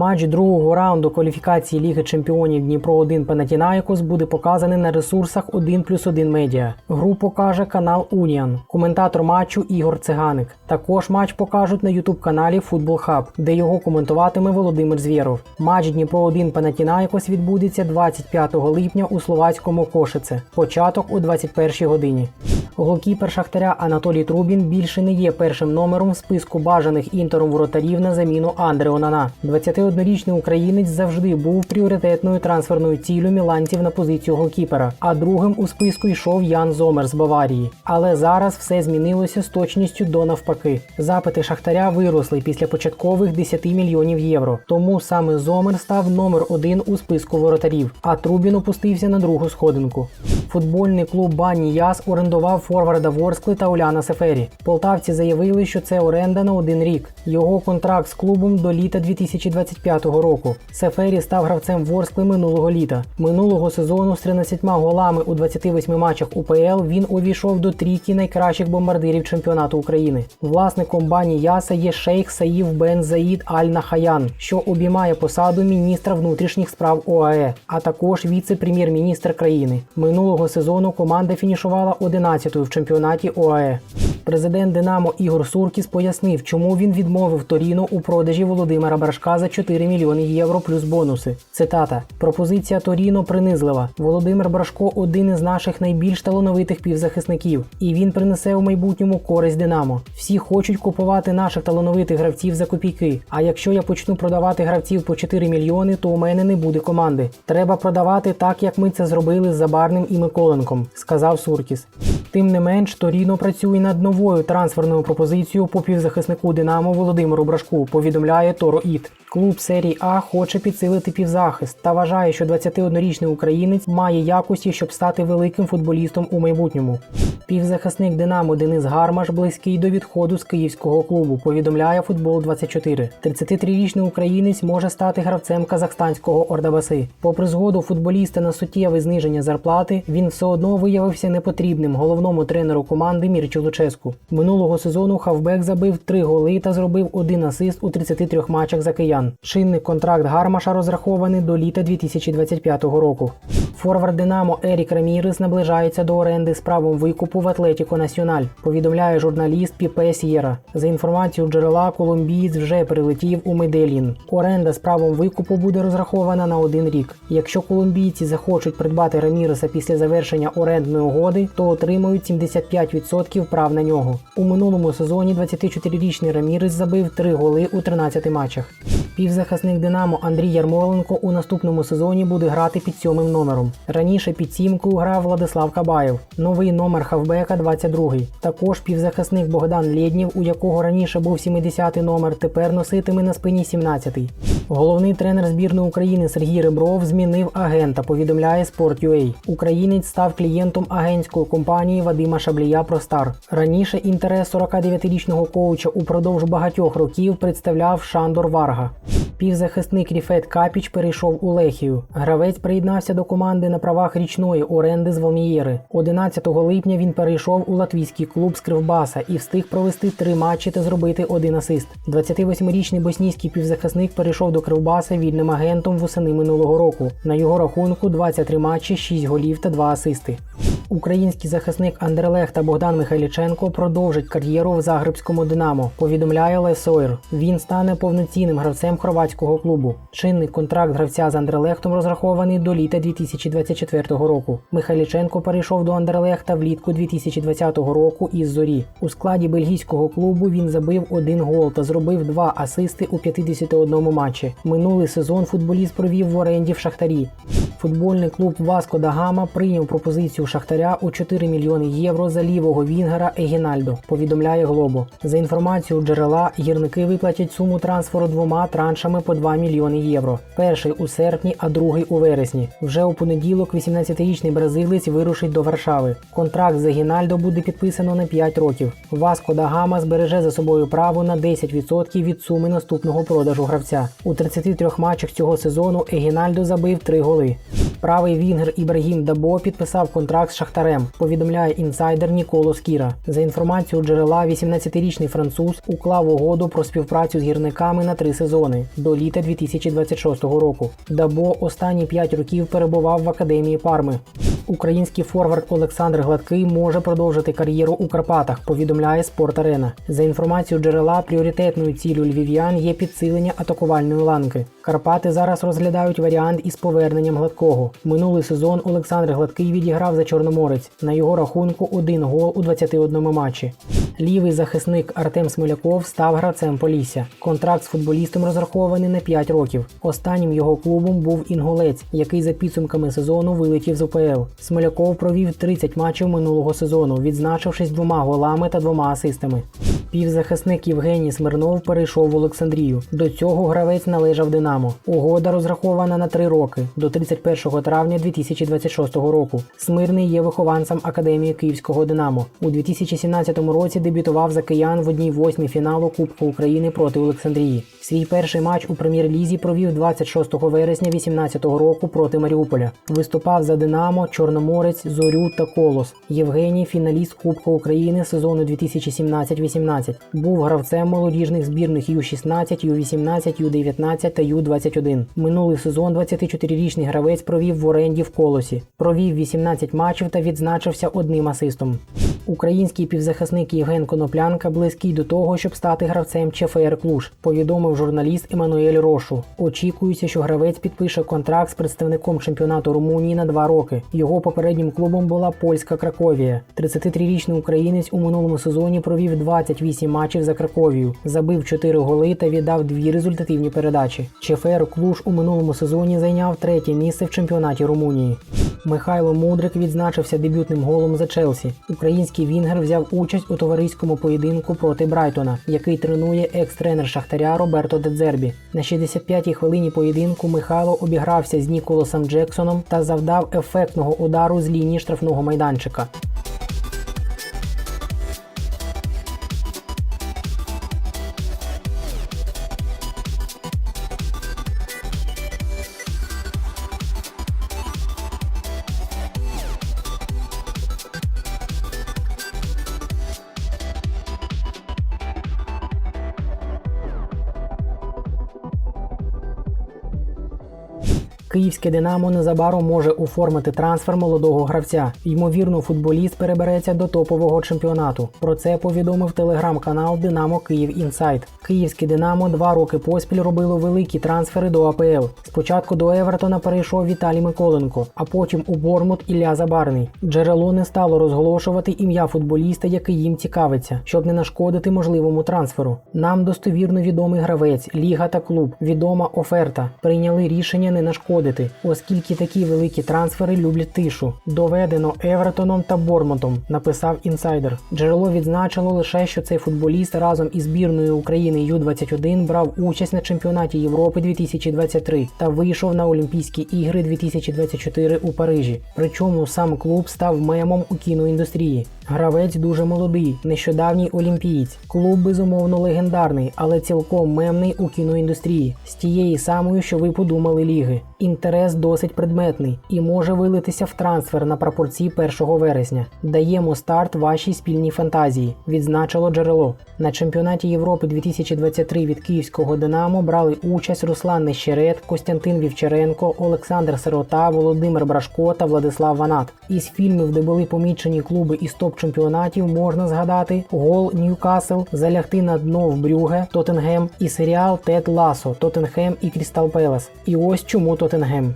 Матч другого раунду кваліфікації Ліги Чемпіонів Дніпро 1 Панатінаїкос буде показаний на ресурсах 1 плюс 1 медіа. Гру покаже канал Уніан. Коментатор матчу Ігор Циганик. Також матч покажуть на ютуб каналі Футбол Хаб, де його коментуватиме Володимир Звєров. Матч Дніпро 1 Панатінаїкос відбудеться 25 липня у словацькому Кошице. Початок о 21 годині. Голкіпер Шахтаря Анатолій Трубін більше не є першим номером в списку бажаних інтером воротарів на заміну Андре Онана. 21-річний українець завжди був пріоритетною трансферною ціллю міланців на позицію голкіпера, а другим у списку йшов Ян Зомер з Баварії. Але зараз все змінилося з точністю до навпаки. Запити Шахтаря виросли після початкових 10 мільйонів євро. Тому саме Зомер став номер один у списку воротарів, а Трубін опустився на другу сходинку. Футбольний клуб Бані Яс орендував форварда Ворскли та Уляна Сефері. Полтавці заявили, що це оренда на один рік. Його контракт з клубом до літа 2025 року. Сефері став гравцем Ворскли минулого літа. Минулого сезону з 13 голами у 28 матчах УПЛ він увійшов до трійки найкращих бомбардирів чемпіонату України. Власником Бані Яса є шейх Саїв Бен Заїд Аль Нахаян, що обіймає посаду міністра внутрішніх справ ОАЕ, а також віце-прем'єр-міністр країни. Минулого сезону команда фінішувала 11-ю в чемпіонаті ОАЕ. Президент Динамо Ігор Суркіс пояснив, чому він відмовив Торіно у продажі Володимира Брашка за 4 мільйони євро плюс бонуси. Цитата: Пропозиція Торіно принизлива. Володимир Брашко один із наших найбільш талановитих півзахисників, і він принесе у майбутньому користь Динамо. Всі хочуть купувати наших талановитих гравців за копійки. А якщо я почну продавати гравців по 4 мільйони, то у мене не буде команди. Треба продавати так, як ми це зробили з Забарним і Миколенком, сказав Суркіс. Тим не менш, Торіно працює над новою трансферною пропозицією по півзахиснику Динамо Володимиру Брашку, повідомляє Торо Іт. Клуб серії А хоче підсилити півзахист та вважає, що 21-річний українець має якості, щоб стати великим футболістом у майбутньому. Півзахисник Динамо Денис Гармаш близький до відходу з київського клубу, повідомляє футбол 24 33-річний українець може стати гравцем казахстанського Ордабаси. Попри згоду футболіста на суттєве зниження зарплати, він все одно виявився непотрібним головному тренеру команди Мірчу Луческу. Минулого сезону Хавбек забив три голи та зробив один асист у 33 матчах за киян. Чинний контракт Гармаша розрахований до літа 2025 року. Форвард Динамо Ерік Рамірес наближається до оренди з правом викупу в Атлетіко Національ, повідомляє журналіст Піпе Сєра. За інформацією джерела, колумбієць вже прилетів у Меделін. Оренда з правом викупу буде розрахована на один рік. Якщо колумбійці захочуть придбати Раміреса після завершення орендної угоди, то отримають 75% прав на нього. У минулому сезоні 24-річний Рамірес забив 3 голи у 13 матчах. Півзахисник Динамо Андрій Ярмоленко у наступному сезоні буде грати під сьомим номером. Раніше під сімку грав Владислав Кабаєв, новий номер хавбека 22-й. Також півзахисник Богдан Лєднів, у якого раніше був 70-й номер, тепер носитиме на спині 17-й. Головний тренер збірної України Сергій Ребров змінив агента, повідомляє Sport.ua. Українець став клієнтом агентської компанії Вадима Шаблія Простар. Раніше інтерес 49-річного коуча упродовж багатьох років представляв Шандор Варга. Півзахисник Ріфет Капіч перейшов у Лехію. Гравець приєднався до команди на правах річної оренди з Валмієри. 11 липня він перейшов у латвійський клуб з Кривбаса і встиг провести три матчі та зробити один асист. 28-річний боснійський півзахисник перейшов до Кривбаса вільним агентом восени минулого року. На його рахунку 23 матчі, 6 голів та 2 асисти. Український захисник Андерлех та Богдан Михайліченко продовжать кар'єру в Загребському Динамо. Повідомляє Лесойр. Він стане повноцінним гравцем хорватського клубу. Чинний контракт гравця з Андерлехтом розрахований до літа 2024 року. Михайліченко перейшов до Андерлехта влітку 2020 року із зорі. У складі бельгійського клубу він забив один гол та зробив два асисти у 51 матчі. Минулий сезон футболіст провів в оренді в Шахтарі. Футбольний клуб Васко да Гама прийняв пропозицію Шахтаря у 4 мільйони євро за лівого вінгера Егінальдо, повідомляє Глобо. За інформацією джерела, гірники виплатять суму трансферу двома траншами по 2 мільйони євро. Перший у серпні, а другий у вересні. Вже у понеділок 18-річний бразилець вирушить до Варшави. Контракт з Егінальдо буде підписано на 5 років. Васко да Гама збереже за собою право на 10% від суми наступного продажу гравця. У 33 матчах цього сезону Егінальдо забив 3 голи. Правий вінгер Ібрагім Дабо підписав контракт з Шахтарем Шахтарем. Повідомляє інсайдер Ніколо Скіра. За інформацією джерела, 18-річний француз уклав угоду про співпрацю з гірниками на три сезони до літа 2026 року. Дабо останні 5 років перебував в академії Парми. Український форвард Олександр Гладкий може продовжити кар'єру у Карпатах, повідомляє Спорт Арена. За інформацією джерела, пріоритетною ціллю львів'ян є підсилення атакувальної ланки. Карпати зараз розглядають варіант із поверненням гладкого. Минулий сезон Олександр Гладкий відіграв за Чорноморець. На його рахунку один гол у 21 матчі. Лівий захисник Артем Смоляков став гравцем Полісся. Контракт з футболістом розрахований на 5 років. Останнім його клубом був інгулець, який за підсумками сезону вилетів з УПЛ. Смоляков провів 30 матчів минулого сезону, відзначившись двома голами та двома асистами. Півзахисник Євгеній Смирнов перейшов в Олександрію. До цього гравець належав Динамо. Угода розрахована на 3 роки до 31 травня 2026 року. Смирний є вихованцем Академії Київського Динамо. У 2017 році дебютував за киян в одній восьмій фіналу Кубку України проти Олександрії. Свій перший матч у прем'єр-лізі провів 26 вересня 2018 року проти Маріуполя. Виступав за Динамо, Чорноморець, Зорю та Колос. Євгеній фіналіст Кубку України сезону 2017-18. Був гравцем молодіжних збірних Ю-16, Ю-18, Ю-19 та Ю-21. Минулий сезон 24-річний гравець провів в оренді в Колосі. Провів 18 матчів та відзначився одним асистом. Український півзахисник Євген Коноплянка близький до того, щоб стати гравцем ЧФР Клуж, повідомив журналіст Еммануель Рошу. Очікується, що гравець підпише контракт з представником чемпіонату Румунії на два роки. Його попереднім клубом була польська Краковія. 33-річний українець у минулому сезоні провів 28 матчів за Краковію, забив 4 голи та віддав дві результативні передачі. ЧФР Клуж у минулому сезоні зайняв третє місце в чемпіонаті Румунії. Михайло Мудрик відзначився дебютним голом за Челсі. Український Вінгер взяв участь у товариському поєдинку проти Брайтона, який тренує екс-тренер Шахтаря Роберто Дедзербі. На 65-й хвилині поєдинку Михайло обігрався з Ніколасом Джексоном та завдав ефектного удару з лінії штрафного майданчика. Київське Динамо незабаром може оформити трансфер молодого гравця. Ймовірно, футболіст перебереться до топового чемпіонату. Про це повідомив телеграм-канал Динамо Київ Інсайт. Київське Динамо два роки поспіль робило великі трансфери до АПЛ. Спочатку до Евертона перейшов Віталій Миколенко, а потім у Бормут Ілля Забарний. Джерело не стало розголошувати ім'я футболіста, який їм цікавиться, щоб не нашкодити можливому трансферу. Нам достовірно відомий гравець, ліга та клуб, відома оферта. Прийняли рішення не нашкодити оскільки такі великі трансфери люблять тишу. Доведено Евертоном та Бормонтом, написав інсайдер. Джерело відзначило лише, що цей футболіст разом із збірною України Ю-21 брав участь на чемпіонаті Європи 2023 та вийшов на Олімпійські ігри 2024 у Парижі. Причому сам клуб став мемом у кіноіндустрії. Гравець дуже молодий, нещодавній олімпієць. Клуб безумовно легендарний, але цілком мемний у кіноіндустрії, з тієї самої, що ви подумали ліги. Інтерес досить предметний і може вилитися в трансфер на прапорці 1 вересня. Даємо старт вашій спільній фантазії, відзначило джерело. На чемпіонаті Європи 2023 від Київського Динамо брали участь Руслан Нещерет, Костянтин Вівчаренко, Олександр Сирота, Володимир Брашко та Владислав Ванат. Із фільмів, де були помічені клуби із топ-чемпіонатів, можна згадати гол Ньюкасл, залягти на дно в Брюге, Тоттенгем і серіал Тед Ласо, Тоттенхем і Крістал Пелес. І ось чому Тоттенгем.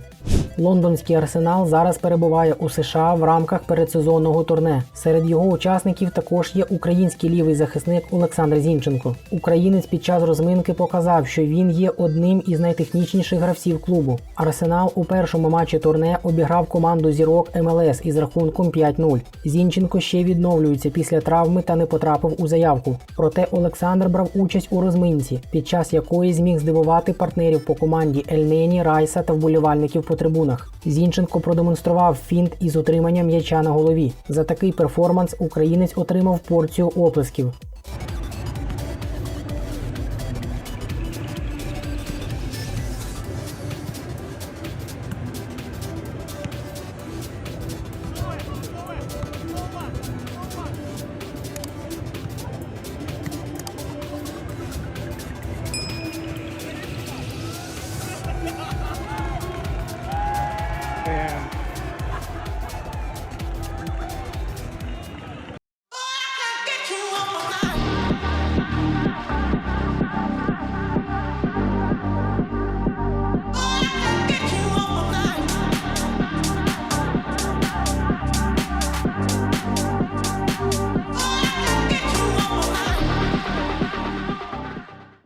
Лондонський арсенал зараз перебуває у США в рамках передсезонного турне. Серед його учасників також є український лівий захисник Олександр Зінченко. Українець під час розминки показав, що він є одним із найтехнічніших гравців клубу. Арсенал у першому матчі турне обіграв команду зірок МЛС із рахунком 5-0. Зінченко ще відновлюється після травми та не потрапив у заявку. Проте Олександр брав участь у розминці, під час якої зміг здивувати партнерів по команді Ельнені, Райса та вболівальників по трибунах. Зінченко продемонстрував фінт із утриманням м'яча на голові. За такий перформанс українець отримав порцію оплесків.